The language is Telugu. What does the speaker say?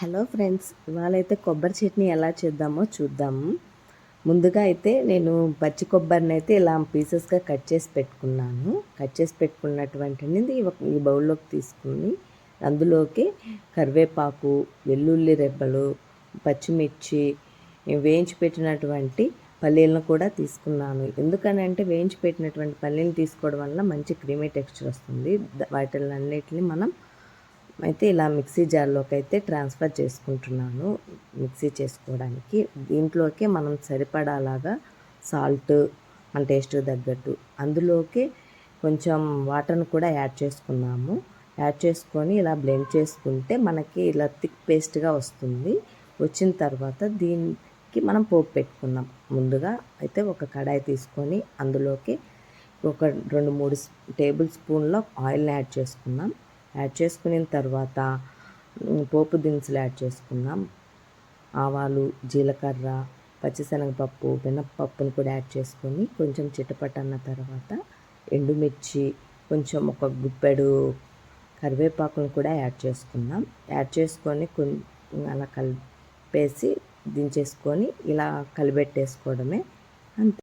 హలో ఫ్రెండ్స్ ఇవాళ అయితే కొబ్బరి చట్నీ ఎలా చేద్దామో చూద్దాము ముందుగా అయితే నేను పచ్చి కొబ్బరిని అయితే ఇలా పీసెస్గా కట్ చేసి పెట్టుకున్నాను. కట్ చేసి పెట్టుకున్నటువంటిది ఈ బౌల్లోకి తీసుకుని అందులోకి కరివేపాకు వెల్లుల్లి రెబ్బలు పచ్చిమిర్చి వేయించి పెట్టినటువంటి పల్లీలను కూడా తీసుకున్నాను. ఎందుకనంటే వేయించి పెట్టినటువంటి పల్లీలు తీసుకోవడం వల్ల మంచి క్రీమీ టెక్స్చర్ వస్తుంది. వాటిలన్నిటిని మనం అయితే ఇలా మిక్సీ జార్లోకి అయితే ట్రాన్స్ఫర్ చేసుకుంటున్నాను మిక్సీ చేసుకోవడానికి. దీంట్లోకి మనం సరిపడాలాగా సాల్ట్ మన టేస్ట్ తగ్గట్టు. అందులోకి కొంచెం వాటర్ని కూడా యాడ్ చేసుకున్నాము. యాడ్ చేసుకొని ఇలా బ్లెండ్ చేసుకుంటే మనకి ఇలా థిక్ పేస్ట్గా వస్తుంది. వచ్చిన తర్వాత దీనికి మనం పోపు పెట్టుకుందాం ముందుగా అయితే ఒక కడాయి తీసుకొని అందులోకి ఒక రెండు మూడు టేబుల్ స్పూన్ల ఆయిల్ని యాడ్ చేసుకున్నాం. యాడ్ చేసుకున్న తర్వాత పోపు దినుసులు యాడ్ చేసుకున్నాం ఆవాలు జీలకర్ర పచ్చిశనగపప్పు మినప్పప్పును కూడా యాడ్ చేసుకొని కొంచెం చిటపట అన్న తర్వాత ఎండుమిర్చి కొంచెం ఒక గుప్పెడు కరివేపాకును కూడా యాడ్ చేసుకున్నాం యాడ్ చేసుకొని కొంచెం అలా కలిపేసి దించేసుకొని ఇలా కలిపెట్టేసుకోవడమే అంతే.